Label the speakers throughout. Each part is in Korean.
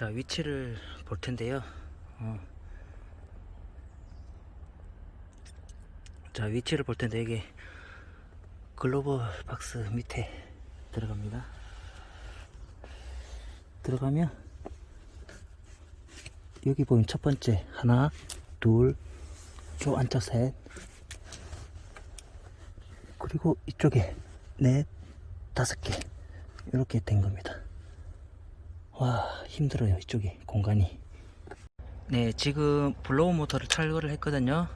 Speaker 1: 자 위치를 볼 텐데요. 어. 자 위치를 볼 텐데 이게 글로벌 박스 밑에 들어갑니다. 들어가면 여기 보면 첫 번째 하나 둘저 안쪽 셋 그리고 이쪽에 넷 다섯 개 이렇게 된 겁니다. 와 힘들어요 이쪽이 공간이. 네 지금 블로우 모터를 철거를 했거든요.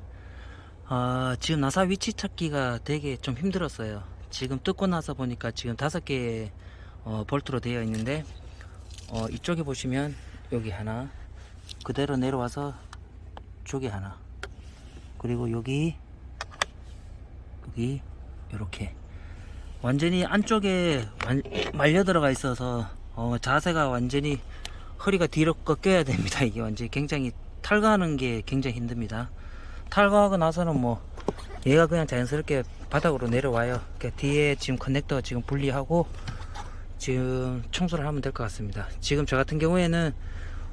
Speaker 1: 아 지금 나사 위치 찾기가 되게 좀 힘들었어요. 지금 뜯고 나서 보니까 지금 다섯 개의 어, 볼트로 되어 있는데 어, 이쪽에 보시면 여기 하나 그대로 내려와서 쪽에 하나 그리고 여기 여기 이렇게. 완전히 안쪽에 말- 말려 들어가 있어서 어, 자세가 완전히 허리가 뒤로 꺾여야 됩니다. 이게 완전히 굉장히 탈거하는 게 굉장히 힘듭니다. 탈거하고 나서는 뭐 얘가 그냥 자연스럽게 바닥으로 내려와요. 그러니까 뒤에 지금 커넥터 지금 분리하고 지금 청소를 하면 될 것 같습니다. 지금 저 같은 경우에는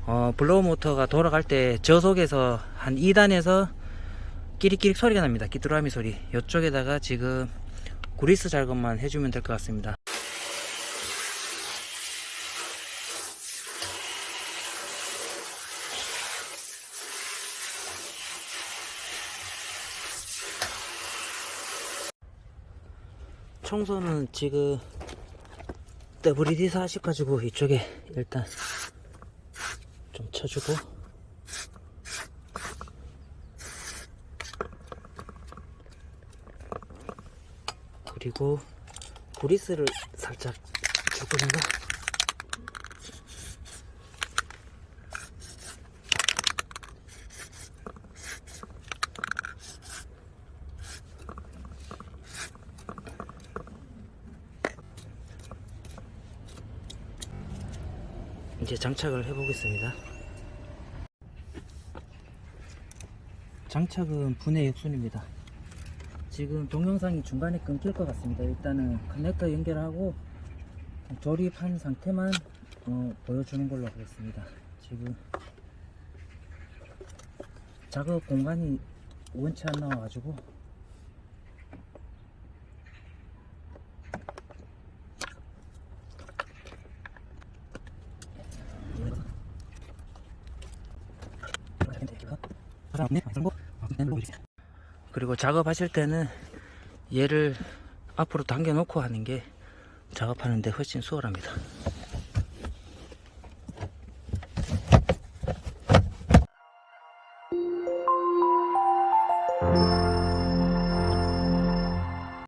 Speaker 1: 어, 블로우 모터가 돌아갈 때 저속에서 한 2단에서 끼리끼리 소리가 납니다. 귀뚜라미 소리. 이쪽에다가 지금 구리스 작업만 해주면 될 것 같습니다. 청소는 지금 WD 40 가지고 이쪽에 일단 좀 쳐주고 그리고 구리스를 살짝 줄 겁니다. 이제 장착을 해 보겠습니다. 장착은 분해 역순입니다. 지금 동영상이 중간에 끊길 것 같습니다. 일단은 커넥터 연결하고 조립한 상태만 어, 보여주는 걸로 하겠습니다. 지금 작업 공간이 원치 안 나와가지고 그리고 작업하실 때는 얘를 앞으로 당겨 놓고 하는 게 작업하는데 훨씬 수월합니다.